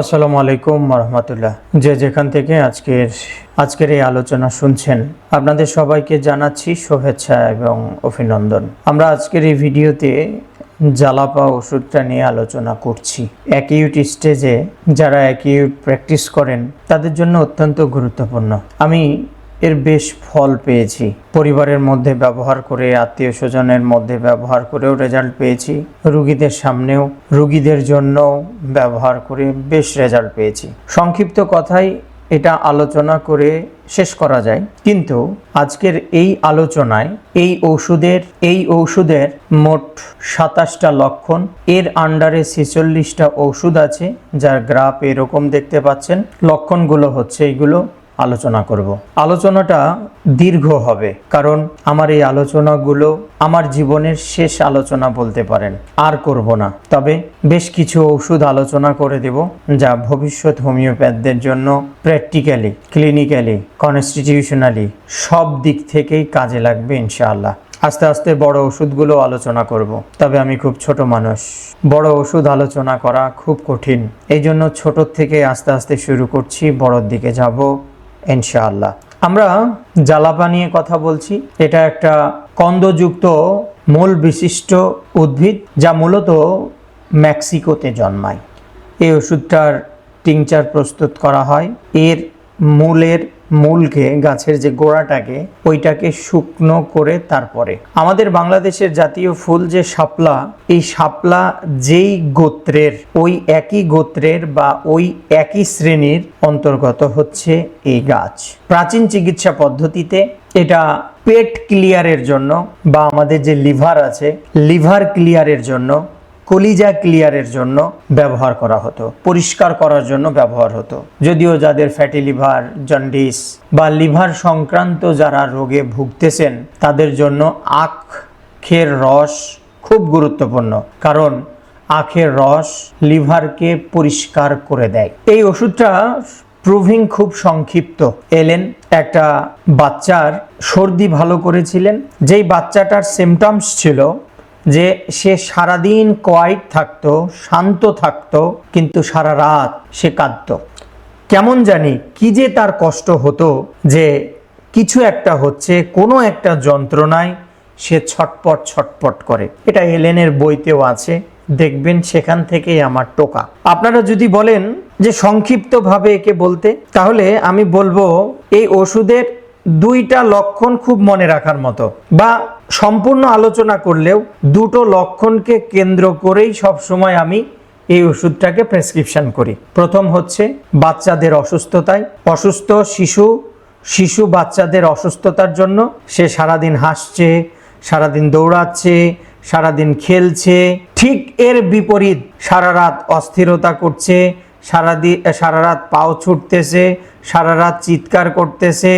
আসসালামু আলাইকুম রহমতুল্লাহ যে যেখান থেকে আজকের আজকের এই আলোচনা শুনছেন, আপনাদের সবাইকে জানাচ্ছি শুভেচ্ছা এবং অভিনন্দন। আমরা আজকের এই ভিডিওতে জ্বালাপা ওষুধটা নিয়ে আলোচনা করছি। অ্যাকিউট স্টেজে যারা অ্যাকিউট প্র্যাকটিস করেন, তাদের জন্য অত্যন্ত গুরুত্বপূর্ণ। আমি এর বেশ ফল পেয়েছি। পরিবারের মধ্যে ব্যবহার করে, আত্মীয় স্বজনের মধ্যে ব্যবহার করেও রেজাল্ট পেয়েছি। রুগীদের সামনেও, রুগীদের জন্য ব্যবহার করে বেশ রেজাল্ট পেয়েছি। সংক্ষিপ্ত কথায় এটা আলোচনা করে শেষ করা যায়। কিন্তু আজকের এই আলোচনায় এই ওষুধের এই ওষুধের মোট সাতাশটা লক্ষণ, এর আন্ডারে ছেচল্লিশটা ওষুধ আছে, যার গ্রাফ এরকম দেখতে পাচ্ছেন। লক্ষণগুলো হচ্ছে এইগুলো আলোচনা করব। আলোচনাটা দীর্ঘ হবে, কারণ আমার এই আলোচনাগুলো আমার জীবনের শেষ আলোচনা বলতে পারেন। আর করব না। তবে বেশ কিছু ওষুধ আলোচনা করে দেব, যা ভবিষ্যৎ হোমিওপ্যাথদের জন্য প্র্যাকটিক্যালি, ক্লিনিক্যালি, কনস্টিটিউশনালি সব দিক থেকেই কাজে লাগবে ইনশাআল্লাহ। আস্তে আস্তে বড় ওষুধগুলো আলোচনা করব। তবে আমি খুব ছোট মানুষ। বড় ওষুধ আলোচনা করা খুব কঠিন। এই জন্য ছোট থেকে আস্তে আস্তে শুরু করছি, বড়র দিকে যাব। ইনশাআল্লাহ। আমরা জ্বালাপা নিয়ে কথা বলছি। এটা একটা কন্দযুক্ত মূল বিশিষ্ট উদ্ভিদ যা মূলত মেক্সিকোতে জন্মায়। এই ওষুধটার টিংচার প্রস্তুত করা হয়। এর মূলের, মূলকে, গাছের যে গোড়াটাকে, ওইটাকে শুকনো করে তারপরে। আমাদের বাংলাদেশের জাতীয় ফুল যে শাপলা, এই শাপলা যেই গোত্রের, ওই একই গোত্রের বা ওই একই শ্রেণির অন্তর্গত হচ্ছে এই গাছ। প্রাচীন চিকিৎসা পদ্ধতিতে এটা পেট ক্লিয়ারের জন্য বা আমাদের যে লিভার আছে, লিভার ক্লিয়ারের জন্য কলিজা ক্লিয়ারের জন্য ব্যবহার করা হতো, পরিষ্কার করার জন্য ব্যবহার হতো। যদিও যাদের ফ্যাটি লিভার, জন্ডিস বা লিভার সংক্রান্ত যারা রোগে ভুগতেছেন, তাদের জন্য আখের রস খুব গুরুত্বপূর্ণ। কারণ আখের রস লিভারকে পরিষ্কার করে দেয়। এই ওষুধটা প্রুভিং খুব সংক্ষিপ্ত। এলেন একটা বাচ্চার সর্দি ভালো করেছিলেন, যেই বাচ্চাটার সিমটমস ছিল যে সে সারাদিন কোয়াইট থাকতো, শান্ত থাকতো, কিন্তু সারা রাত সে কাঁদত। কেমন জানি কি যে তার কষ্ট হতো যে কিছু একটা হচ্ছে, কোনো একটা যন্ত্রণায় সে ছটপট ছটপট করে। এটা এলেনের বইতেও আছে, দেখবেন সেখান থেকেই আমার টোকা। আপনারা যদি বলেন যে সংক্ষিপ্তভাবে একে বলতে, তাহলে আমি বলব, এই ওষুধের দুইটা লক্ষণ খুব মনে রাখার মতো বা সম্পূর্ণ আলোচনা করলেও দুটো লক্ষণকে কেন্দ্র করেই সব সময় আমি এই ওষুধটাকে প্রেসক্রিপশন করি। প্রথম হচ্ছে বাচ্চাদের অসুস্থতায়। অসুস্থ শিশু শিশু বাচ্চাদের অসুস্থতার জন্য সে সারাদিন হাসছে, সারাদিন দৌড়াচ্ছে, সারাদিন খেলছে, ঠিক এর বিপরীত সারা রাত অস্থিরতা করছে সারাদি সারা রাত পাও ছুটতেছে সারা রাত চিৎকার করতেছে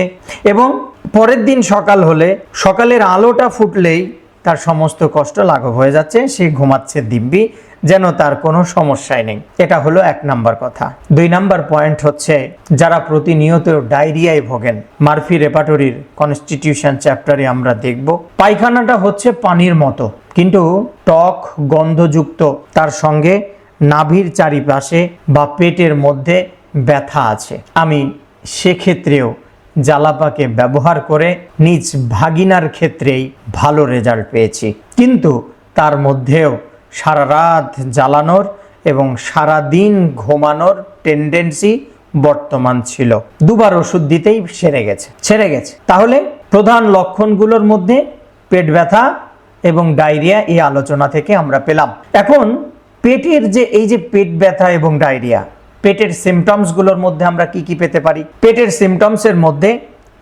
এবং পরের দিন সকাল হলে সকালের আলোটা ফুটলেই তার সমস্ত কষ্ট লাঘব হয়ে যাচ্ছে, সে ঘুমাচ্ছে দিব্যি, যেন তার কোনো সমস্যাই নেই। এটা হলো এক নাম্বার কথা। দুই নাম্বার পয়েন্ট হচ্ছে, যারা প্রতিনিয়ত ডায়রিয়ায় ভোগেন, মারফি রেপাটরির কনস্টিটিউশন চ্যাপ্টারে আমরা দেখব, পায়খানাটা হচ্ছে পানির মতো, কিন্তু টক গন্ধযুক্ত, তার সঙ্গে নাভির চারিপাশে বা পেটের মধ্যে ব্যথা আছে। আমি সেক্ষেত্রেও জ্বালাপাকে ব্যবহার করে নিজ ভাগিনার ক্ষেত্রেই ভালো রেজাল্ট পেয়েছি। কিন্তু তার মধ্যেও সারা রাত জ্বালানোর এবং সারা দিন ঘুমানোর টেন্ডেন্সি বর্তমান ছিল। দুবার ওষুধ দিতেই সেরে গেছে ছেড়ে গেছে। তাহলে প্রধান লক্ষণগুলোর মধ্যে পেট ব্যথা এবং ডায়রিয়া এই আলোচনা থেকে আমরা পেলাম। এখন পেটের যে, এই যে পেট ব্যথা এবং ডায়রিয়া, পেটের সিমটমসগুলোর মধ্যে আমরা কি কি পেতে পারি? পেটের সিমটমসের মধ্যে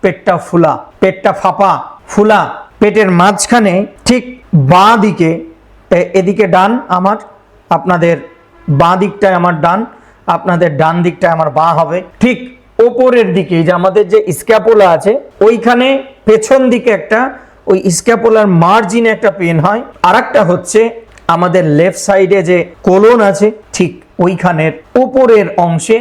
পেটটা ফুলা, পেটটা ফাঁপা, ফুলা, পেটের মাঝখানে ঠিক বাঁ দিকে এদিকে ডান আমার, আপনাদের বাঁ দিকটায় আমার ডান, আপনাদের ডান দিকটায় আমার বাঁ হবে। ঠিক ওপরের দিকে যে আমাদের যে স্ক্যাপোলা আছে, ওইখানে পেছন দিকে একটা, ওই স্ক্যাপোলার মার্জিনে একটা পেন হয়। আর একটা হচ্ছে আমাদের লেফট সাইডে যে কোলন আছে, ঠিক ওইখানের উপরের অংশে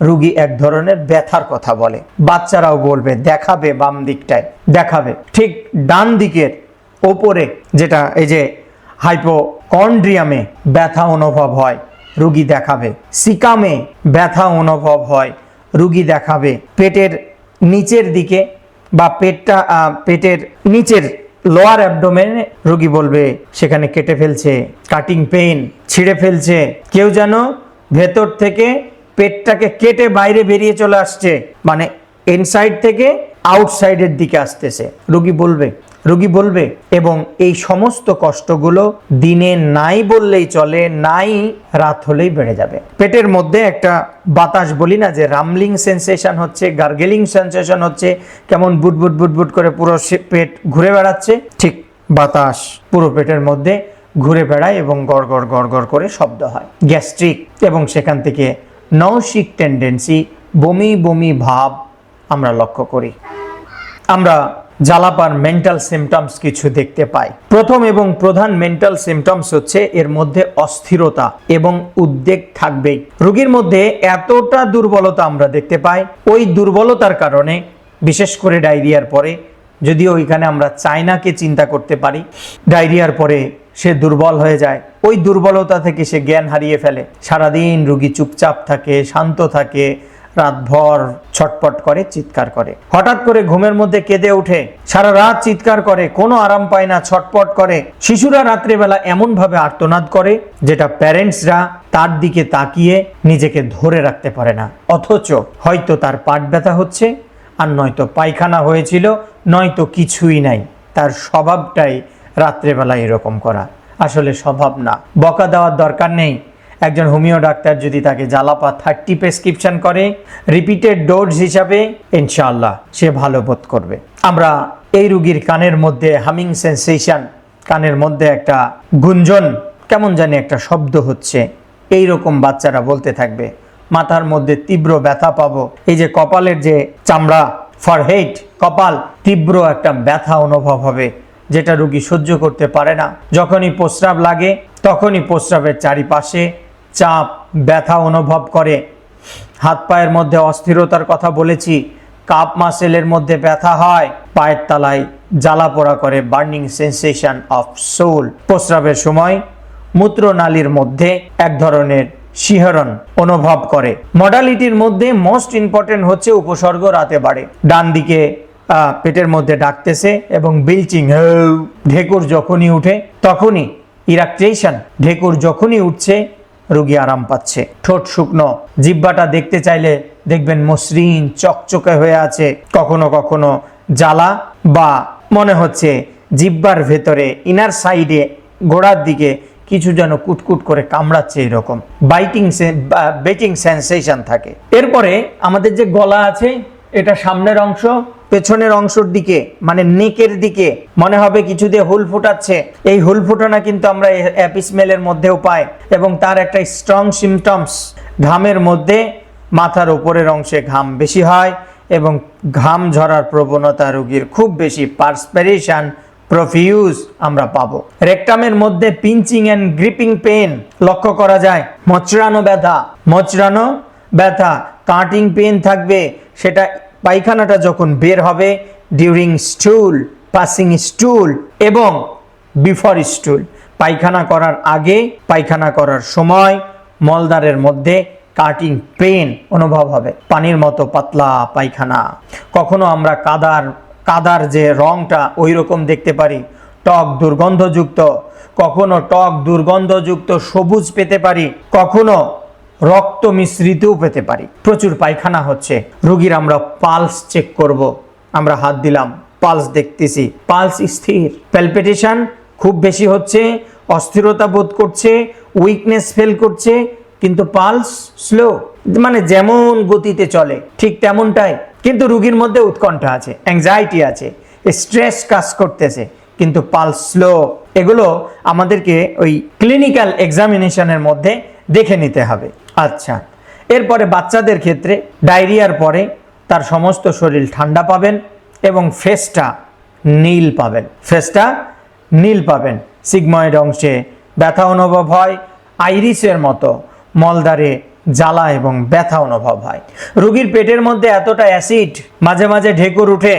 রুগী এক ধরনের ব্যথার কথা বলে। বাচ্চারাও বলবে, দেখাবে বাম দিকটায়, দেখাবে। ঠিক ডান দিকের ওপরে যেটা, এই যে হাইপোকন্ড্রিয়ামে ব্যথা অনুভব হয়, রুগী দেখাবে। সিকামে ব্যথা অনুভব হয়, রুগী দেখাবে। পেটের নিচের দিকে বা পেটটা পেটের নিচের লোয়ার অ্যাবডোমেনে রোগী বলবে, সেখানে কেটে ফেলছে কাটিং পেইন ছিঁড়ে ফেলছে। কেউ যেন ভেতর থেকে পেটটাকে কেটে বাইরে বেরিয়ে চলে আসছে মানে ইনসাইড থেকে আউটসাইডের দিকে আসতেছে। রোগী বলবে রোগী বলবে, এবং এই সমস্ত কষ্টগুলো দিনে নাই বললেই চলে, নাই রাত হলেই বেড়ে যাবে। পেটের মধ্যে একটা বাতাস বলি না যে রামলিং সেন্সেশন হচ্ছে গার্গেলিং সেন্সেশন হচ্ছে, কেমন বুটবুট বুটবুট করে পুরো পেট ঘুরে বেড়াচ্ছে। ঠিক বাতাস পুরো পেটের মধ্যে ঘুরে বেড়ায় এবং গড় গড় গড় গড় করে শব্দ হয়। গ্যাস্ট্রিক এবং সেখান থেকে নৌশিক টেন্ডেন্সি বমি বমি ভাব আমরা লক্ষ্য করি। আমরা জ্বালাপার মেন্টাল সিমটমস কিছু দেখতে পাই প্রথম এবং প্রধান মেন্টাল সিমটমস হচ্ছে এর মধ্যে অস্থিরতা এবং উদ্বেগ থাকবেই। রোগীর মধ্যে এতটা দুর্বলতা আমরা দেখতে পাই, ওই দুর্বলতার কারণে, বিশেষ করে ডায়রিয়ার পরে, যদিও ওইখানে আমরা চায়নাকে চিন্তা করতে পারি, ডায়রিয়ার পরে সে দুর্বল হয়ে যায়, ওই দুর্বলতা থেকে সে জ্ঞান হারিয়ে ফেলে। সারাদিন রুগী চুপচাপ থাকে, শান্ত থাকে রাতভর ছটপট করে, চিৎকার করে। হঠাৎ করে ঘুমের মধ্যে কেঁদে ওঠে। সারা রাত চিৎকার করে, কোনো আরাম পায় না, ছটপট করে। শিশুরা রাত্রেবেলা এমন ভাবে আর্তনাদ করে, যেটা প্যারেন্টসরা তার দিকে তাকিয়ে নিজেকে ধরে রাখতে পারে না। অথচ হয়তো তার পাট ব্যথা হচ্ছে, আর নয়তো পায়খানা হয়েছিল, নয়তো কিছুই নাই। তার স্বভাবটাই রাত্রেবেলা এরকম করা। আসলে স্বভাব না। বকা দেওয়ার দরকার নেই। একজন হোমিও ডাক্তার যদি তাকে জ্বালাপা থার্টি প্রেসক্রিপশন করে রিপিটেড ডোজ হিসাবে, ইনশাআল্লাহ সে ভালো বোধ করবে। আমরা এই রুগীর কানের মধ্যে হামিং সেন্সেশন কানের মধ্যে একটা গুঞ্জন, কেমন জানি একটা শব্দ হচ্ছে। এই রকম বাচ্চারা বলতে থাকবে, মাথার মধ্যে তীব্র ব্যথা পাবো। এই যে কপালের যে চামড়া ফরহেড কপাল, তীব্র একটা ব্যথা অনুভব হবে, যেটা রুগী সহ্য করতে পারে না। যখনই প্রস্রাব লাগে, তখনই প্রস্রাবের চারিপাশে চাপ, ব্যথা অনুভব করে। হাত পায়ের মধ্যে অস্থিরতার কথা বলেছি। কাপ মাসেলের মধ্যে ব্যথা হয়। পায়ের তলায় জ্বালা পোড়া করে বার্নিং সেন্সেশন অফ সোল। প্রস্রাবের সময় মূত্রনালীর মধ্যে এক ধরনের শিহরণ অনুভব করে। মডালিটির মধ্যে মোস্ট ইম্পর্টেন্ট হচ্ছে উপসর্গ রাতে বাড়ে। ডান দিকে পেটের মধ্যে ডাকতেছে এবং বিলচিং ঢেকুর যখনই উঠে তখনই। ইরাকট্রেশন, ঢেকুর যখনই উঠছে রুগী আরাম পাচ্ছে। ঠোঁট শুকনো। জিব্বাটা দেখতে চাইলে দেখবেন মসৃণ, চকচকে হয়ে আছে। কখনো কখনো জ্বালা বা মনে হচ্ছে জিব্বার ভেতরে ইনার সাইডে গোড়ার দিকে কিছু যেন কুটকুট করে কামড়াচ্ছে এরকম। বাইটিং বেটিং সেন্সেশন থাকে। এরপরে আমাদের যে গলা আছে, এটা সামনের অংশ পেছনের অংশের দিকে মানে নেকের দিকে, মনে হবে কিছু দিয়ে হুল ফুটাচ্ছে। এই হুল ফুটানা কিন্তু আমরা অ্যাপিসমেলের মধ্যেও পাই এবং তার একটা স্ট্রং সিমটমস ঘামের মধ্যে মাথার উপরের অংশে ঘাম বেশি হয় এবং ঘাম ঝরার প্রবণতা রোগীর খুব বেশি। পার্সপেরেশন প্রফিউজ আমরা পাবো। রেকটামের মধ্যে পিঞ্চিং অ্যান্ড গ্রিপিং পেন লক্ষ্য করা যায়। মচড়ানো ব্যথা মচড়ানো ব্যথা, কাটিং পেন থাকবে, সেটা পায়খানাটা যখন বের হবে ডিউরিং স্টুল পাসিং স্টুল এবং বিফোর স্টুল পায়খানা করার আগে, পায়খানা করার সময় মলদারের মধ্যে কাটিং পেন অনুভব হবে। পানির মতো পাতলা পায়খানা। কখনো আমরা কাদার কাদার যে রংটা ওই রকম দেখতে পারি, টক দুর্গন্ধযুক্ত। কখনো টক দুর্গন্ধযুক্ত সবুজ পেতে পারি। কখনো রক্ত মিশ্রিতও পেতে পারি। প্রচুর পায়খানা হচ্ছে। রোগীর আমরা পালস চেক করব। আমরা হাত দিলাম, পালস দেখতেছি। পালস স্থির। প্যালপিটেশন খুব বেশি হচ্ছে, অস্থিরতা বোধ করছে উইকনেস ফেল করছে, কিন্তু পালস স্লো মানে যেমন গতিতে চলে, ঠিক তেমনটাই। কিন্তু রুগীর মধ্যে উৎকণ্ঠা আছে অ্যাংজাইটি আছে স্ট্রেস কাজ করতেছে, কিন্তু পালস স্লো এগুলো আমাদেরকে ওই ক্লিনিক্যাল এক্সামিনেশনের মধ্যে দেখে নিতে হবে। আচ্ছা। এরপরে বাচ্চাদের ক্ষেত্রে ডায়রিয়ার পরে তার সমস্ত শরীর ঠান্ডা পাবেন এবং ফেসটা নীল পাবেন। ফেসটা নীল পাবেন। সিগময়েড অংশে ব্যথা অনুভব হয়, আইরিসের মতো মলদারে জ্বালা এবং ব্যথা অনুভব হয়। রোগীর পেটের মধ্যে এতটা অ্যাসিড মাঝে মাঝে ঢেকুর উঠে,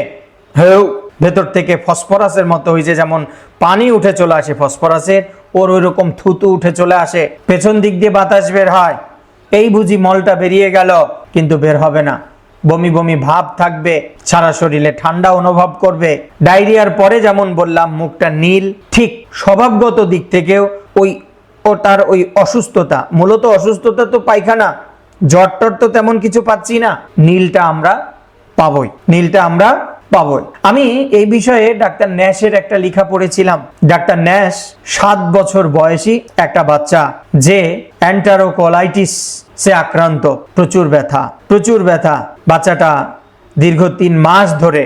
হেউ, ভেতর থেকে ফসফরাসের মতো হয়েছে যেমন পানি উঠে চলে আসে ফসফরাসের, ওর ওই রকম থুতু উঠে চলে আসে। পেছন দিক দিয়ে বাতাস বের হয় এই বুঝি মলটা বেরিয়ে গেল, কিন্তু বের হবে না। বমি বমি ভাব থাকবে, সারা শরীরে ঠান্ডা অনুভব করবে। ডায়রিয়ার পরে যেমন বললাম, মুখটা নীল, ঠিক স্বভাবগত দিক থেকেও ওই ও তার ওই অসুস্থতা। মূলত অসুস্থতা তো পায়খানা জ্বর টর তো তেমন কিছু পাচ্ছি না। নীলটা আমরা পাবই। নীলটা আমরা পাবই। আমি এই বিষয়ে ডাক্তার ন্যাশের একটা লেখা পড়েছিলাম। ডাক্তার ন্যাশ সাত বছর বয়সী একটা বাচ্চা যে অ্যান্টারোকোলাইটিস সে আক্রান্ত, প্রচুর ব্যথা প্রচুর ব্যথা। বাচ্চাটা দীর্ঘ তিন মাস ধরে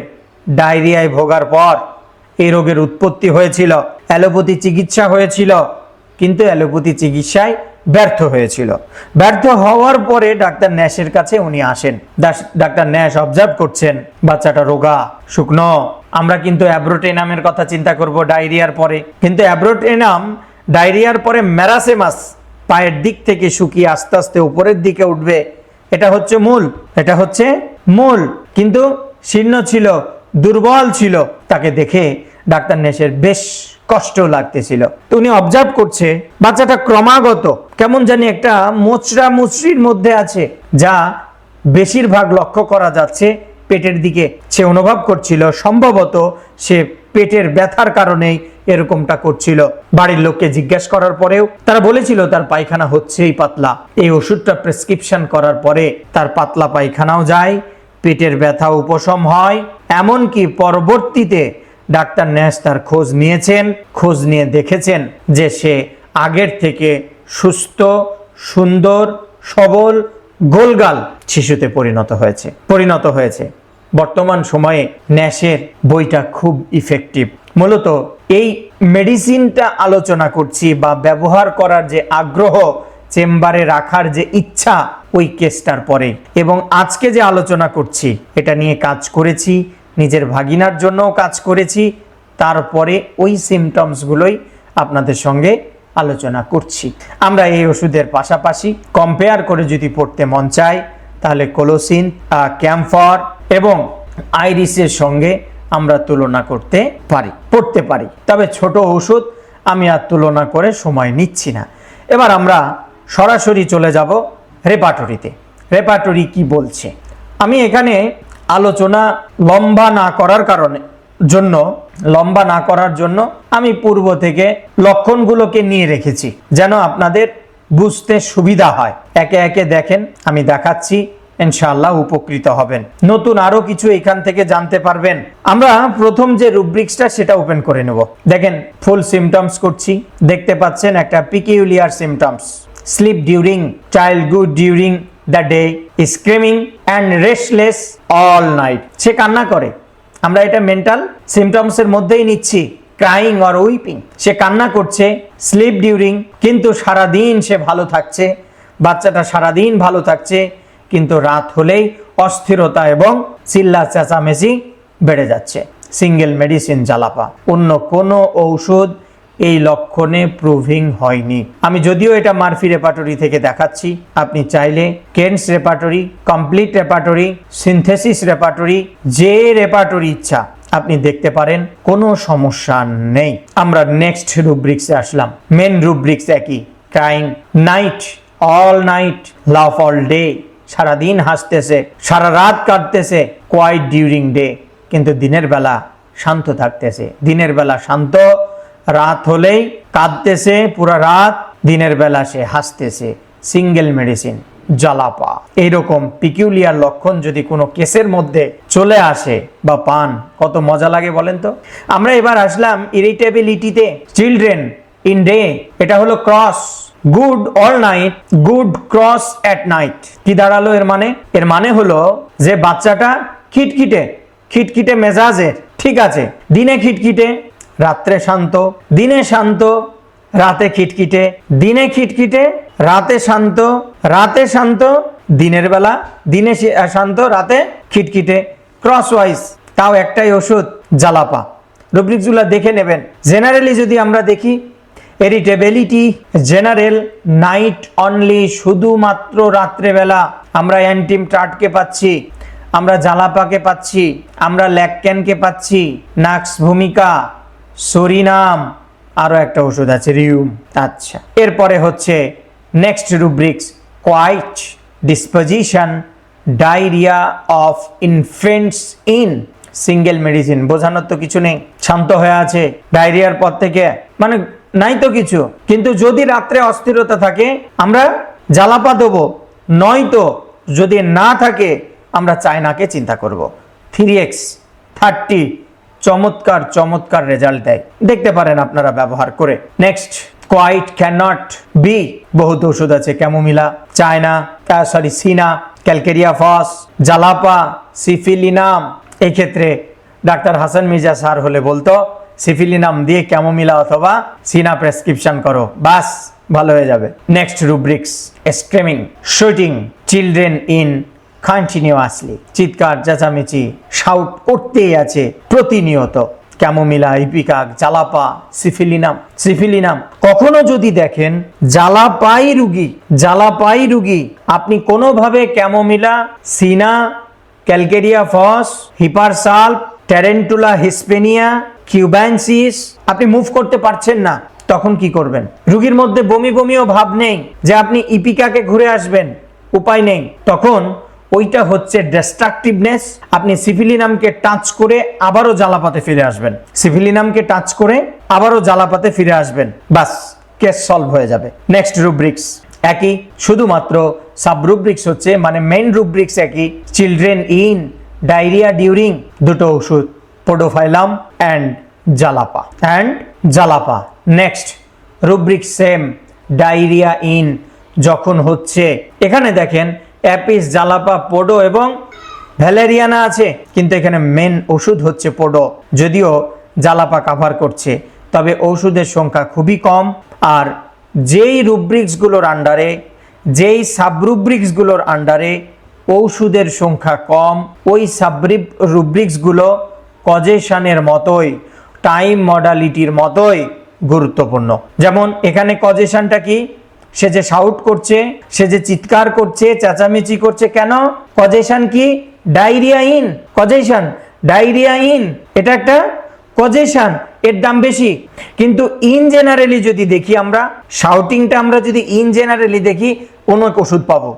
ডায়রিয়ায় ভোগার পর এই রোগের উৎপত্তি হয়েছিল। অ্যালোপ্যাথি চিকিৎসা হয়েছিল, কিন্তু অ্যালোপ্যাথি চিকিৎসায় ব্যর্থ হয়েছিল। ব্যর্থ হওয়ার পরে ডাক্তার ন্যাশের কাছে উনি আসেন। ডাক্তার ন্যাশ অবজার্ভ করছেন, বাচ্চাটা রোগা, শুকনো। আমরা কিন্তু অ্যাব্রোটেনামের কথা চিন্তা করব ডায়রিয়ার পরে। কিন্তু অ্যাব্রোটেনাম ডায়রিয়ার পরে ম্যারাসেমাস পায়ের দিক থেকে শুকিয়ে আস্তে আস্তে উপরের দিকে উঠবে। এটা হচ্ছে মূল, এটা হচ্ছে মূল। কিন্তু শীর্ণ ছিল, দুর্বল ছিল তাকে দেখে ডাক্তার নেশের বেশ কষ্ট লাগতেছিল। তো উনি অবজার্ভ করছে, বাচ্চাটা ক্রমাগত কেমন জানি একটা মোচড়া মুচড়ির মধ্যে আছে, যা বেশিরভাগ লক্ষ্য করা যাচ্ছে পেটের দিকে। সে অনুভব করছিল, সম্ভবত সে পেটের ব্যথার কারণেই এরকমটা করছিল। বাড়ির লোককে জিজ্ঞেস করার পরেও তারা বলেছিল, তার পায়খানা হচ্ছেই পাতলা। এই ওষুধটা প্রেসক্রিপশন করার পরে তার পাতলা পায়খানাও যায়, পেটের ব্যথা উপশম হয়। এমনকি পরবর্তীতে ডাক্তার ন্যাস তার খোঁজ নিয়েছেন, খোঁজ নিয়ে দেখেছেন যে সে আগের থেকে সুস্থ, সুন্দর, সবল, গোলগাল শিশুতে পরিণত হয়েছে পরিণত হয়েছে। বর্তমান সময়ে ন্যাশের বইটা খুব ইফেক্টিভ মূলত এই মেডিসিনটা আলোচনা করছি বা ব্যবহার করার যে আগ্রহ, চেম্বারে রাখার যে ইচ্ছা, ওই কেসটার পরে। এবং আজকে যে আলোচনা করছি, এটা নিয়ে কাজ করেছি নিজের ভাগিনার জন্যও কাজ করেছি, তারপরে ওই সিমটমসগুলোই আপনাদের সঙ্গে আলোচনা করছি। আমরা এই ওষুধের পাশাপাশি কম্পেয়ার করে যদি পড়তে মন চায়, তাহলে কোলোসিন ক্যাম্ফর এবং আইরিসের সঙ্গে আমরা তুলনা করতে পারি, পড়তে পারি। তবে ছোট ওষুধ আমি আর তুলনা করে সময় নিচ্ছি না। এবার আমরা সরাসরি চলে যাব রেপাটরিতে। রেপাটরি কি বলছে? আমি এখানে আলোচনা লম্বা না করার কারণে জন্য, লম্বা না করার জন্য আমি পূর্ব থেকে লক্ষণগুলোকে নিয়ে রেখেছি, যেন আপনাদের বুঝতে সুবিধা হয়। একে একে দেখেন, আমি দেখাচ্ছি, ইনশাআল্লাহ উপকৃত হবেন। নতুন আরও কিছু এখান থেকে জানতে পারবেন। আমরা প্রথম যে রুব্রিক্সটা, সেটা ওপেন করে নেব। দেখেন ফুল সিমটমস করছি। দেখতে পাচ্ছেন একটা peculiar symptoms sleep during child good during the day screaming and restless all night সে কান্না করে। আমরা এটা মেন্টাল সিমটমসের মধ্যেই নিচ্ছি ক্রাইং অর উইপিং সে কান্না করছে স্লিপ ডিউরিং কিন্তু সারাদিন সে ভালো থাকছে, বাচ্চাটা সারাদিন ভালো থাকছে, কিন্তু রাত হলেই অস্থিরতা এবং চিল্লা চেঁচামেচি বেড়ে যাচ্ছে। সিঙ্গেল মেডিসিন জ্বালাপা। অন্য কোনো ঔষধ এই লক্ষণে প্রুভিং হয়নি। আমি যদিও এটা মারফি রেপাটরি থেকে দেখাচ্ছি। আপনি চাইলে Kent's repertory complete repertory synthesis repertory যে রেপাটরি ইচ্ছা আপনি দেখতে পারেন, কোনো সমস্যা নেই। আমরা নেক্সট রুব্রিক্সে আসলাম। মেন রুব্রিক্স একই। Crying night all night love all day সারাদিন হাসতেছে, সারা রাত কাটতেছে কোয়াইট ডিউরিং ডে কিন্তু দিনের বেলা শান্ত থাকতেছে। দিনের বেলা শান্ত রাত হলেই কাঁদতেছে, পুরো রাত দিনের বেলা সে হাসতেছে। সিঙ্গেল মেডিসিন জ্বালাপা। এইরকম পিকিউলিয়ার লক্ষণ যদি কোনো কেসের মধ্যে চলে আসে বা পান, কত মজা লাগে বলেন তো? আমরা এবার আসলাম ইরিটেবিলিটিতে চিলড্রেন ইন ডে এটা হলো cross good all night good cross at night কি দাঁড়াল এর মানে? এর মানে হলো যে বাচ্চাটা খিটখিটে খিটখিটে মেজাজের, ঠিক আছে, দিনে খিটখিটে রাত্রে শান্ত, দিনে শান্ত, রাতে খিটখিটে, দিনে খিটখিটে, রাতে শান্ত রাতে শান্ত, দিনের বেলা, দিনে শান্ত, রাতে খিটখিটে। ক্রস ওয়াইজ তাও একটাই ওষুধ, জ্বালাপা। রুব্রিক্সগুলো দেখে নেবেন। জেনারেলি যদি আমরা দেখি এরিটেবিলিটি জেনারেল নাইট অনলি শুধুমাত্র রাত্রেবেলা আমরা অ্যান্টিম টার্টকে পাচ্ছি, আমরা জালাপাকে পাচ্ছি, আমরা ল্যাকক্যানকে পাচ্ছি, নাক্স ভূমিকা সরিনাম। আরও একটা ওষুধ আছে, রিউম। আচ্ছা। এরপরে হচ্ছে next rubrics, quiet disposition, diarrhoea of infants in single medicine. বোঝানোর তো কিছু নেই, শান্ত হয়ে আছে। ডায়রিয়ার পর থেকে মানে নাই তো কিছু। কিন্তু যদি রাত্রে অস্থিরতা থাকে, আমরা জ্বালাপা দেবো নয়তো যদি না থাকে, আমরা চায়নাকে চিন্তা করব। থ্রি এক্স, থার্টি চমৎকার চমৎকার রেজাল্ট দেয়। দেখতে পারেন আপনারা ব্যবহার করে। Next quiet can not be বহুত ওষুধ আছে Chamomilla China sorry Cina Calcarea phos Jalapa Syphilinum এই ক্ষেত্রে ডাক্তার হাসান মির্জা স্যার হলে বলতো সিফিলিনাম দিয়ে ক্যামোমিলা অথবা সিনা প্রেসক্রিপশন করো, বাস, ভালো হয়ে যাবে। Next rubrics screaming shooting children in continuously চিৎকার, চেঁচামেচি শাউট করতেই আছে প্রতিনিয়ত। Chamomilla Ipecac Jalapa Syphilinum Syphilinum. কখনো যদি দেখেন জালাপাই রুগী জালাপাই রুগী, আপনি কোনোভাবে Chamomilla, Cina Calcarea phos, hepar sulph Tarentula hispanica, cubensis, আপনি মুভ করতে পারছেন না, তখন কি করবেন? রুগীর মধ্যে বমি বমিও ভাব নেই যে আপনি ইপিকাকে ঘুরে আসবেন, উপায় নেই। তখন ওইটা হচ্ছে ডিস্ট্রাকটিভনেস আপনি সিফিলিনামকে টাচ করে আবারও জ্বালাপাতে ফিরে আসবেন। সিফিলিনামকে টাচ করে আবারও জ্বালাপাতে ফিরে আসবেন। বাস কেস সলভ হয়ে যাবে। নেক্সট রুব্রিক্স একই, শুধুমাত্র সাব রুব্রিক্স হচ্ছে মানে মেইন রুব্রিক্স একই। চিলড্রেন ইন ডায়রিয়া ডিউরিং দুটো ওষুধ podophyllum and jalapa and jalapa next rubric same diarrhoea in যখন হচ্ছে, এখানে দেখেন অ্যাপিস জালাপা পোডো এবং ভ্যালেরিয়ানা আছে। কিন্তু এখানে মেন ওষুধ হচ্ছে পোডো। যদিও জালাপা কাভার করছে, তবে ওষুধের সংখ্যা খুবই কম। আর যেই রুব্রিক্সগুলোর আন্ডারে যেই সাবরুব্রিক্সগুলোর আন্ডারে ঔষধের সংখ্যা কম, ওই সাবরিব রুব্রিক্সগুলো কজেশনের মতোই টাইম মডালিটির মতোই গুরুত্বপূর্ণ। যেমন এখানে কজেশনটা কি? সে যে শাউট করছে, সে যে চিৎকার করছে, চেঁচামেচি করছে কেন? কজেশন কি? Diarrhoea in causation diarrhoea in এটা একটা কজেশন এর দাম বেশি। কিন্তু ইন জেনারেলি যদি দেখি আমরা শাউটিংটা আমরা যদি ইন জেনারেলি দেখি, অনেক ওষুধ পাবো।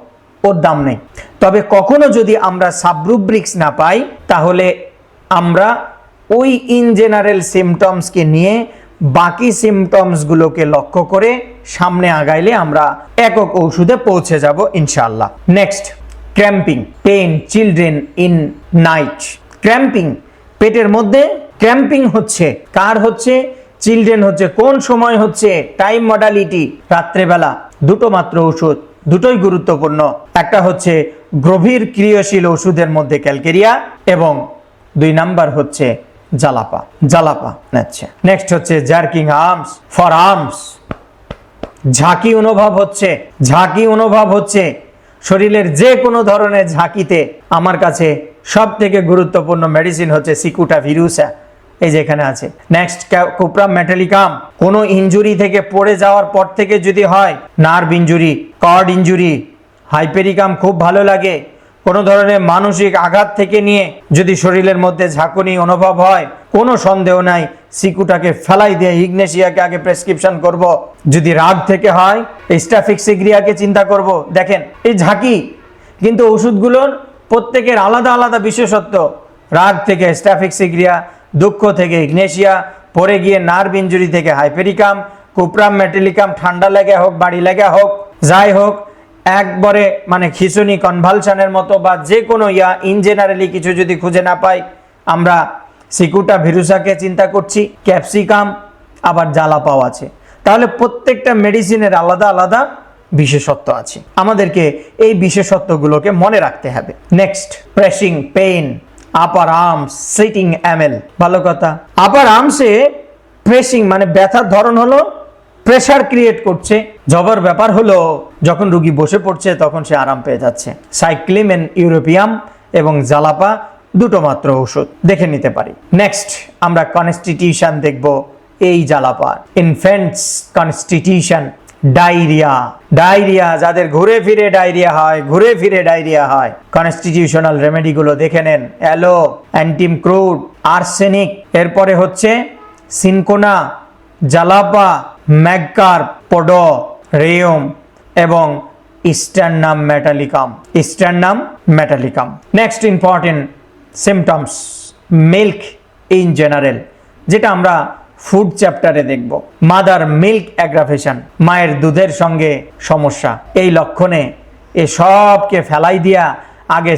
ওর দাম নেই। তবে কখনো যদি আমরা সাবরুব্রিক্স না পাই, তাহলে আমরা ওই ইন জেনারেল সিমটমসকে নিয়ে বাকি সিমটমসগুলোকে লক্ষ্য করে সামনে আগাইলে আমরা একক ঔষধে পৌঁছে যাব ইনশাল্লাহ next cramping pain children in night cramping পেটের মধ্যে ক্র্যাম্পিং হচ্ছে। কার হচ্ছে? চিলড্রেন হচ্ছে। কোন সময় হচ্ছে? টাইম মডালিটি রাত্রেবেলা। দুটো মাত্র ওষুধ দুটোই গুরুত্বপূর্ণ। একটা হচ্ছে গভীর ক্রিয়াশীল ওষুধের মধ্যে ক্যালকেরিয়া এবং দুই নাম্বার হচ্ছে জালাপা জালাপা নেক্সট হচ্ছে জার্কিং আর্মস ফর আর্মস ঝাঁকি অনুভব হচ্ছে, ঝাঁকি অনুভব হচ্ছে। শরীরের যে কোনো ধরনের ঝাঁকিতে আমার কাছে সব থেকে গুরুত্বপূর্ণ মেডিসিন হচ্ছে সিকুটা ভিরুসা এই যে এখানে আছে। নেক্সট কোপ্রাম মেটালিকাম কোনো ইনজুরি থেকে পড়ে যাওয়ার পর থেকে যদি হয় nerve injury cord injury hypericum খুব ভালো লাগে। কোনো ধরনের মানসিক আঘাত থেকে নিয়ে যদি শরীরের মধ্যে ঝাঁকুনি অনুভব হয়, কোনো সন্দেহ নাই, সিকুটাকে ফেলাই দিয়ে ইগনেশিয়াকে আগে প্রেসক্রিপশন করব। যদি রাগ থেকে হয় স্টাফিক্সিগ্রিয়াকে চিন্তা করব। দেখেন, এই ঝাঁকি, কিন্তু ওষুধগুলোর প্রত্যেকের আলাদা আলাদা বিশেষত্ব। রাগ থেকে স্টাফিক্সিগ্রিয়া দুঃখ থেকে ইগনেশিয়া পরে গিয়ে নার্ভ ইঞ্জুরি থেকে হাইপেরিকাম, কুপ্রাম, মেটেলিকাম, ঠান্ডা লেগে হোক, বাড়ি লেগে হোক, যাই হোক একবারে মানে খিচুনি কনভালশনের মতো বা যে কোনো ইয়া ইন জেনারেলি কিছু যদি খুঁজে না পাই, আমরা সিকুটা ভিরুসাকে চিন্তা করছি, ক্যাপসিকাম, আবার জ্বালাপাও আছে। তাহলে প্রত্যেকটা মেডিসিনের আলাদা আলাদা বিশেষত্ব আছে। আমাদেরকে এই বিশেষত্বগুলোকে মনে রাখতে হবে। Next pressing pain upper arms sitting অ্যামেল ভালো কথা। আপার আর্মসে প্রেসিং মানে ব্যথার ধরন হলো প্রেসার ক্রিয়েট করছে। জবর ব্যাপার হলো, যখন রুগী বসে পড়ছে, তখন সে আরাম পেয়ে যাচ্ছে। সাইক্লিম সাইক্লিমেন ইউরোপিয়াম এবং জালাপা দুটো মাত্র ওষুধ দেখে নিতে পারি। নেক্সট আমরা কনস্টিটিউশন দেখব, এই jalapa infants constitution diarrhoea diarrhoea যাদের ঘুরে ফিরে ডায়রিয়া হয়, ঘুরে ফিরে ডায়রিয়া হয়। কনস্টিটিউশনাল রেমেডিগুলো দেখে নেন। অ্যালো অ্যান্টিম ক্রুড আর্সেনিক এরপরে হচ্ছে সিনকোনা জালাপা ম্যাগকার, পডো, রেয়ম এবং ইস্টার্নাম metallicum ইস্টার্নাম metallicum. Next important symptoms milk in general যেটা আমরা ফুড চ্যাপ্টারে দেখব। মাদার মিল্ক অ্যাগ্রাভেশন মায়ের দুধের সঙ্গে সমস্যা। এই লক্ষণে এ সবকে ফেলাই দিয়া আগে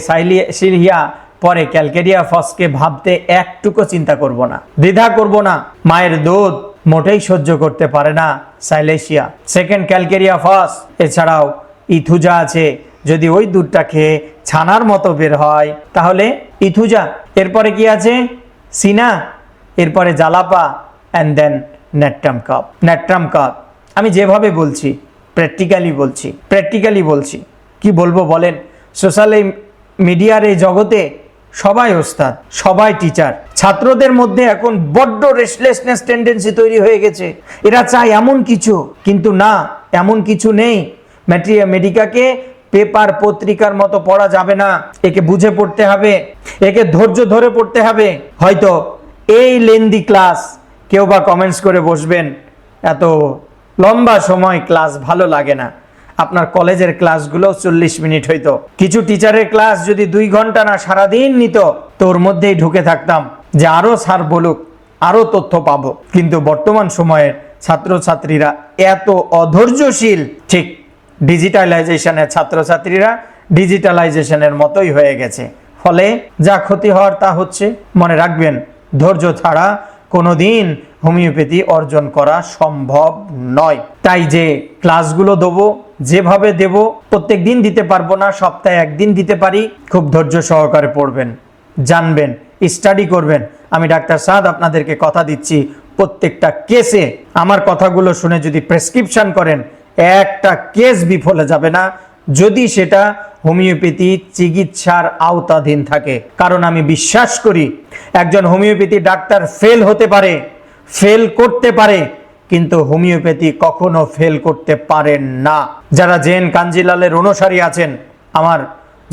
সিলিয়া পরে ক্যালকেরিয়া, ফসকে ভাবতে একটুকু চিন্তা করব না। দ্বিধা করব না। মায়ের দুধ মোটেই সহ্য করতে পারে না সাইলেশিয়া। সেকেন্ড ক্যালকেরিয়া ফস। এছাড়াও ইথুজা আছে। যদি ওই দুধটা খেয়ে ছানার মতো বের হয়, তাহলে ইথুজা। এরপরে কি আছে? সিনা। এরপরে জালাপা অ্যান্ড দেন নেট্রাম কাপ। নেট্রাম কাপ। আমি যেভাবে বলছি প্র্যাকটিক্যালি বলছি প্র্যাকটিক্যালি বলছি। কি বলব বলেন? সোশ্যাল মিডিয়ার এই জগতে সবাই ওস্তাদ, সবাই টিচার ছাত্রদের মধ্যে এখন বড্ড রেস্টলেসনেস টেন্ডেন্সি তৈরি হয়ে গেছে। এরা চায় এমন কিছু, কিন্তু না, এমন কিছু নেই। ম্যাট্রিয়া মেডিকাকে পেপার পত্রিকার মতো পড়া যাবে না। একে বুঝে পড়তে হবে, একে ধৈর্য ধরে পড়তে হবে। হয়তো এই লেন্দি ক্লাস কেউ বা কমেন্টস করে বসবেন। এত লম্বা সময় ক্লাস ভালো লাগে না। আপনার কলেজের ক্লাসগুলো চল্লিশ মিনিট হইতো। কিছু টিচারের ক্লাস যদি দুই ঘণ্টা না সারাদিন নিত, তোর মধ্যেই ঢুকে থাকতাম। যে আরও স্যার বলুক আরও তথ্য পাবো। কিন্তু বর্তমান সময়ের ছাত্রছাত্রীরা এত অধৈর্যশীল। ঠিক, ডিজিটালাইজেশনের ছাত্রছাত্রীরা ডিজিটালাইজেশনের মতোই হয়ে গেছে। ফলে যা ক্ষতি হওয়ার তা হচ্ছে, মনে রাখবেন, ধৈর্য ছাড়া কোনোদিন হোমিওপ্যাথি অর্জন করা সম্ভব নয়। তাই যে ক্লাসগুলো দেবো, যেভাবে দেব প্রত্যেক দিন দিতে পারব না, সপ্তাহে একদিন দিতে পারি, খুব ধৈর্য সহকারে পড়বেন, জানবেন স্টাডি করবেন। আমি ডাক্তার সাদ আপনাদেরকে কথা দিচ্ছি, প্রত্যেকটা কেসে আমার কথাগুলো শুনে যদি প্রেসক্রিপশন করেন, একটা কেস বিফলে যাবে না। যদি সেটা হোমিওপ্যাথি চিকিৎসার আওতাধীন থাকে। কারণ আমি বিশ্বাস করি, একজন হোমিওপ্যাথি ডাক্তার ফেল হতে পারে ফেল করতে পারে, কিন্তু হোমিওপ্যাথি কখনো ফেল করতে পারেন না। যারা জেন কাঞ্জিলালের অনুসারী আছেন, আমার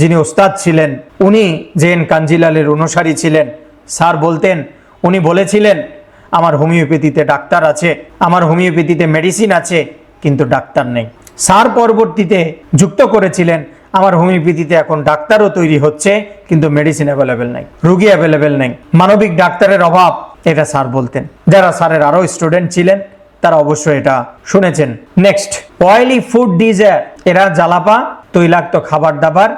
যিনি ওস্তাদ ছিলেন, উনি জেন কাঞ্জিলালের অনুসারী ছিলেন। স্যার বলতেন, উনি বলেছিলেন, আমার হোমিওপ্যাথিতে ডাক্তার আছে, আমার হোমিওপ্যাথিতে মেডিসিন আছে, কিন্তু ডাক্তার নেই। স্যার পরবর্তীতে যুক্ত করেছিলেন, আমার হোমিওপ্যাথিতে এখন ডাক্তারও তৈরি হচ্ছে, কিন্তু মেডিসিন অ্যাভেলেবেল নেই, রুগী অ্যাভেলেবেল নেই। মানবিক ডাক্তারের অভাব, এটা স্যার বলতেন। যারা স্যারের আরও স্টুডেন্ট ছিলেন, তারা অবশ্যই এটা শুনেছেন। নেক্সট, অয়েলি ফুড ডিজার এরা জ্বালাপা, তৈলাক্ত খাবার দাবার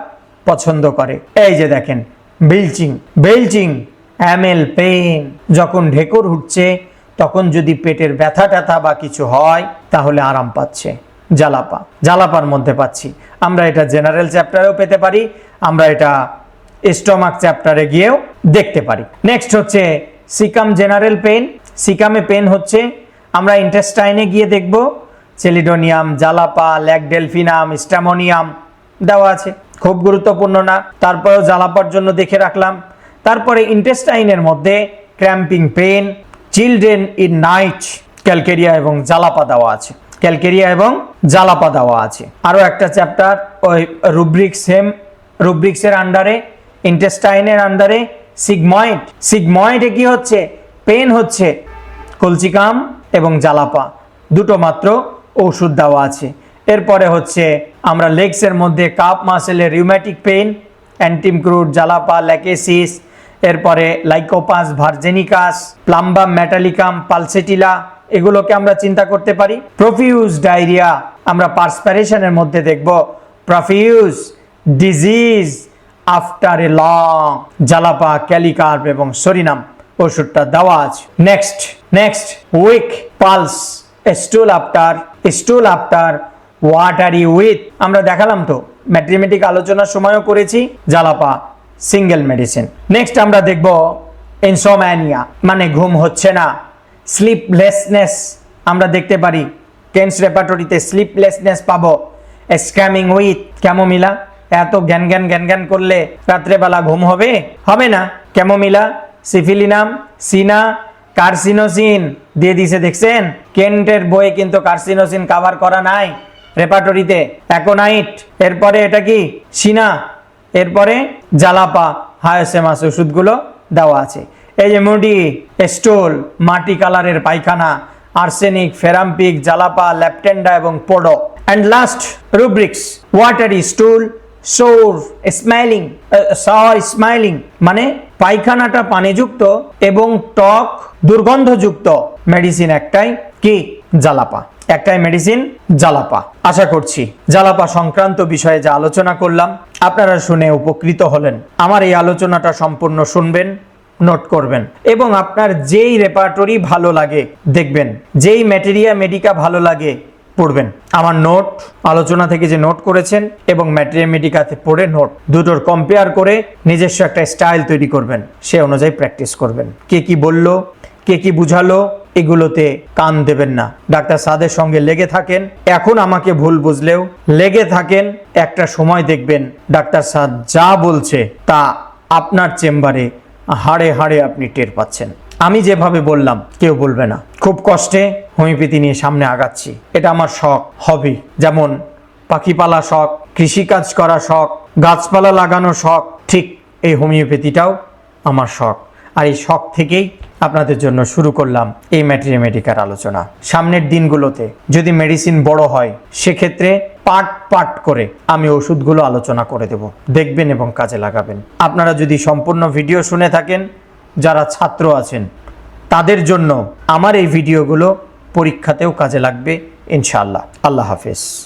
পছন্দ করে। এই যে দেখেন, বেলচিং। Belching, অ্যামেল pen. যখন ঢেকুর উঠছে, তখন যদি পেটের ব্যথা ট্যাথা বা কিছু হয়, তাহলে আরাম পাচ্ছে। জ্বালাপা। জ্বালাপার মধ্যে পাচ্ছি। আমরা এটা জেনারেল চ্যাপ্টারেও পেতে পারি, আমরা এটা স্টমাক চ্যাপ্টারে গিয়েও দেখতে পারি। নেক্সট হচ্ছে সিকাম জেনারেল পেন। সিকামে পেন হচ্ছে, আমরা ইন্টেস্টাইনে গিয়ে দেখব, সেলিডোনিয়াম জালাপা ল্যাকডেলফিনাম স্ট্যামোনিয়াম দেওয়া আছে। খুব গুরুত্বপূর্ণ না। তারপরেও জ্বালাপার জন্য দেখে রাখলাম। তারপরে ইন্টেস্টাইনের মধ্যে cramping pain children in night calcarea এবং জ্বালাপা দেওয়া আছে। ক্যালকেরিয়া এবং জ্বালাপা দেওয়া আছে। আরও একটা চ্যাপ্টার ওই রুব্রিক সেম রুব্রিক্সের আন্ডারে ইন্টেস্টাইনের আন্ডারে সিগময়েড সিগময়েডে কি হচ্ছে? পেন হচ্ছে। কলচিকাম এবং জ্বালাপা। দুটো মাত্র ওষুধ দেওয়া আছে। এরপরে হচ্ছে আমরা লেগসের মধ্যে কাপ মাসেলের রিউম্যাটিক পেন অ্যান্টিমক্রুড জালাপা ল্যাকেসিস এরপরে লাইকোপাস ভার্জেনিকাস প্লাম্বাম ম্যাটালিকাম পালসেটিলা এগুলোকে আমরা চিন্তা করতে পারি। প্রফিউজ ডায়রিয়া আমরা পার্সপারেশনের মধ্যে দেখব। Profuse disease after a long jalapa ক্যালিকার্প এবং সরিনাম ওষুধটা দেওয়া আছে। Next next week pulse stool after stool after watery with আমরা দেখালাম তো। ম্যাট্রিমেটিক আলোচনার সময়ও করেছি জালাপা সিঙ্গেল মেডিসিন নেক্সট আমরা দেখব ইনসোম্যানিয়া মানে ঘুম হচ্ছে না। স্লিপলেসনেস আমরা দেখতে পারি। কেন্স রেপাটরিতে স্লিপলেসনেস পাবো। স্ক্যামিং উইথ ক্যামোমিলা এত জ্ঞান জ্ঞান জ্ঞান জ্ঞান করলে রাত্রেবেলা ঘুম হবে? হবে না। ক্যামোমিলা সিফিলিনাম সিনা কার্সিনোসিন দিয়ে দিছে, দেখছেন? কেন্টের বইয়ে কিন্তু কার্সিনোসিন কাভার করা নাই। রেপাটরিতে অ্যাকোনাইট, এরপরে এটা কি? সিনা, এরপরে জালাপা হায়াসেমাস ওষুধগুলো দেওয়া আছে। এই যে মুডি, স্টোল, মাটি কালারের পায়খানা, আর্সেনিক, ফেরাম্পিক জালাপা ল্যাপটেন্ডা এবং পোডো। And last rubrics watery stool sour smiling sour smiling মানে পায়খানাটা পানিযুক্ত এবং টক দুর্গন্ধযুক্ত। মেডিসিন একটাই কি? জালাপা একটাই মেডিসিন জালাপা আশা করছি জালাপা সংক্রান্ত বিষয়ে যা আলোচনা করলাম, আপনারা শুনে উপকৃত হলেন। আমার এই আলোচনাটা সম্পূর্ণ শুনবেন, নোট করবেন এবং আপনার যেই রেপার্টরি ভালো লাগে দেখবেন, যেই ম্যাটেরিয়া মেডিকা ভালো লাগে পড়বেন। আমার নোট, আলোচনা থেকে যে নোট করেছেন এবং ম্যাটেরিয়া মেডিকাতে পড়ে নোট, দুটোর কম্পেয়ার করে নিজস্ব একটা স্টাইল তৈরি করবেন। সে অনুযায়ী প্র্যাকটিস করবেন। কে কি বলল, কে কি বুঝালো এগুলোতে কান দেবেন না। ডাক্তার সাদের সঙ্গে লেগে থাকেন। এখন আমাকে ভুল বুঝলেও লেগে থাকেন। একটা সময় দেখবেন ডাক্তার সাদ যা বলছে তা আপনার চেম্বারে হাড়ে হাড়ে আপনি টের পাচ্ছেন। আমি যেভাবে বললাম, কেউ বলবে না। খুব কষ্টে হোমিওপ্যাথি নিয়ে সামনে আগাচ্ছি। এটা আমার শখ, হবি। যেমন পাখিপালা শখ, কৃষিকাজ করা শখ, গাছপালা লাগানো শখ। ঠিক এই হোমিওপ্যাথিটাও আমার শখ। আর এই শখ থেকেই আপনাদের জন্য শুরু করলাম এই ম্যাট্রিমেডিকার আলোচনা। সামনের দিনগুলোতে যদি মেডিসিন বড় হয়, সেক্ষেত্রে পার্ট পার্ট করে আমি ওষুধগুলো আলোচনা করে দেব। দেখবেন এবং কাজে লাগাবেন। আপনারা যদি সম্পূর্ণ ভিডিও শুনে থাকেন, যারা ছাত্র আছেন, তাদের জন্য আমার এই ভিডিওগুলো পরীক্ষাতেও কাজে লাগবে। ইনশাআল্লাহ। আল্লাহ হাফেজ।